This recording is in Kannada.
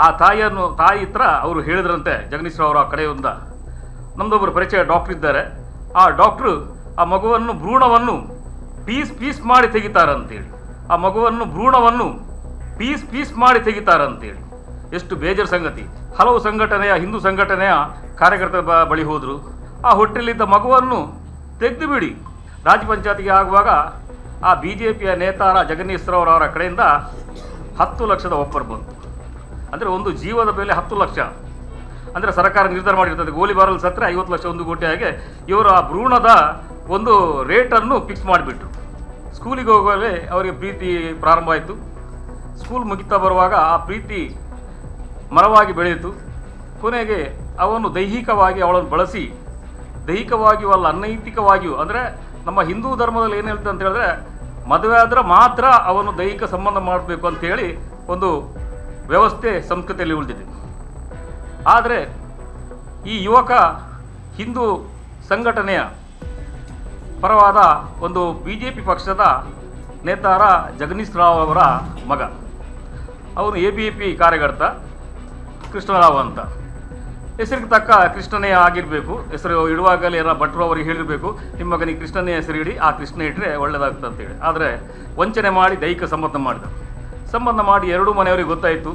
ಆ ತಾಯಿಯನ್ನು, ತಾಯಿ ಹತ್ರ ಅವರು ಹೇಳಿದ್ರಂತೆ ಜಗದೀಶ್ ರಾವ್ ಆ ಕಡೆಯಿಂದ. ನಮ್ಮದೊಬ್ಬರು ಪರಿಚಯ ಡಾಕ್ಟ್ರ್ ಇದ್ದಾರೆ. ಆ ಡಾಕ್ಟ್ರು ಆ ಮಗುವನ್ನು ಭ್ರೂಣವನ್ನು ಪೀಸ್ ಪೀಸ್ ಮಾಡಿ ತೆಗಿತಾರಂತೇಳಿ. ಆ ಮಗುವನ್ನು ಭ್ರೂಣವನ್ನು ಪೀಸ್ ಪೀಸ್ ಮಾಡಿ ತೆಗಿತಾರಂತೇಳಿ. ಎಷ್ಟು ಬೇಜಾರು ಸಂಗತಿ. ಹಲವು ಸಂಘಟನೆಯ, ಹಿಂದೂ ಸಂಘಟನೆಯ ಕಾರ್ಯಕರ್ತರ ಬಳಿ ಹೋದರು. ಆ ಹೊಟ್ಟೆಲಿದ್ದ ಮಗುವನ್ನು ತೆಗೆದು ಬಿಡಿ ರಾಜ್ಯ ಪಂಚಾಯತಿಗೆ ಆಗುವಾಗ ಆ ಬಿ ಜೆ ಪಿಯ ನೇತಾರ ಜಗನ್ನೀಶ್ವರವರವರ ಕಡೆಯಿಂದ ಹತ್ತು ಲಕ್ಷದ ಒಪ್ಪರ್ ಬಂತು. ಅಂದರೆ ಒಂದು ಜೀವದ ಬೆಲೆ ಹತ್ತು ಲಕ್ಷ. ಅಂದರೆ ಸರ್ಕಾರ ನಿರ್ಧಾರ ಮಾಡಿರ್ತದೆ ಗೋಲಿಬಾರಲ್ಲಿ ಸತ್ತರೆ ಐವತ್ತು ಲಕ್ಷ ಒಂದು ಕೋಟಿ ಹಾಗೆ ಇವರು ಆ ಭ್ರೂಣದ ಒಂದು ರೇಟನ್ನು ಫಿಕ್ಸ್ ಮಾಡಿಬಿಟ್ರು. ಸ್ಕೂಲಿಗೆ ಹೋಗುವಲ್ಲಿ ಅವರಿಗೆ ಪ್ರೀತಿ ಪ್ರಾರಂಭ ಆಯಿತು. ಸ್ಕೂಲ್ ಮುಗಿತಾ ಬರುವಾಗ ಆ ಪ್ರೀತಿ ಮರವಾಗಿ ಬೆಳೆಯಿತು. ಕೊನೆಗೆ ಅವನು ದೈಹಿಕವಾಗಿ ಅವಳನ್ನು ಬಳಸಿ, ದೈಹಿಕವಾಗಿಯೂ ಅಲ್ಲ, ಅನೈತಿಕವಾಗಿಯೂ, ಅಂದರೆ ನಮ್ಮ ಹಿಂದೂ ಧರ್ಮದಲ್ಲಿ ಏನು ಹೇಳ್ತದೆ ಅಂತ ಹೇಳಿದ್ರೆ ಮದುವೆ ಆದರೆ ಮಾತ್ರ ಅವನು ದೈಹಿಕ ಸಂಬಂಧ ಮಾಡಬೇಕು ಅಂತೇಳಿ ಒಂದು ವ್ಯವಸ್ಥೆ ಸಂಸ್ಕೃತಿಯಲ್ಲಿ ಉಳಿದಿದೆ. ಆದರೆ ಈ ಯುವಕ ಹಿಂದೂ ಸಂಘಟನೆಯ ಪರವಾದ ಒಂದು ಬಿ ಜೆ ಪಿ ಪಕ್ಷದ ನೇತಾರ ಜಗನೀಶ್ ರಾವ್ ಅವರ ಮಗ. ಅವನು ಎ ಬಿ ಪಿ ಕಾರ್ಯಕರ್ತ, ಕೃಷ್ಣರಾವ್ ಅಂತ. ಹೆಸರಿಗೆ ತಕ್ಕ ಕೃಷ್ಣನೇ ಆಗಿರಬೇಕು. ಹೆಸರು ಇಡುವಾಗಲೇ ಏನೋ ಭಟ್ರು ಅವರಿಗೆ ಹೇಳಿರಬೇಕು. ನಿಮ್ಮ ಮಗನಿಗೆ ಕೃಷ್ಣನೇ ಹೆಸರು ಇಡಿ ಆ ಕೃಷ್ಣ ಇಟ್ಟರೆ ಒಳ್ಳೆಯದಾಗ್ತದೆ ಅಂತೇಳಿ ಆದರೆ ವಂಚನೆ ಮಾಡಿ ದೈಹಿಕ ಸಮರ್ಥನೆ ಮಾಡಿದ. ಸಂಬಂಧ ಮಾಡಿ ಎರಡೂ ಮನೆಯವರಿಗೆ ಗೊತ್ತಾಯಿತು.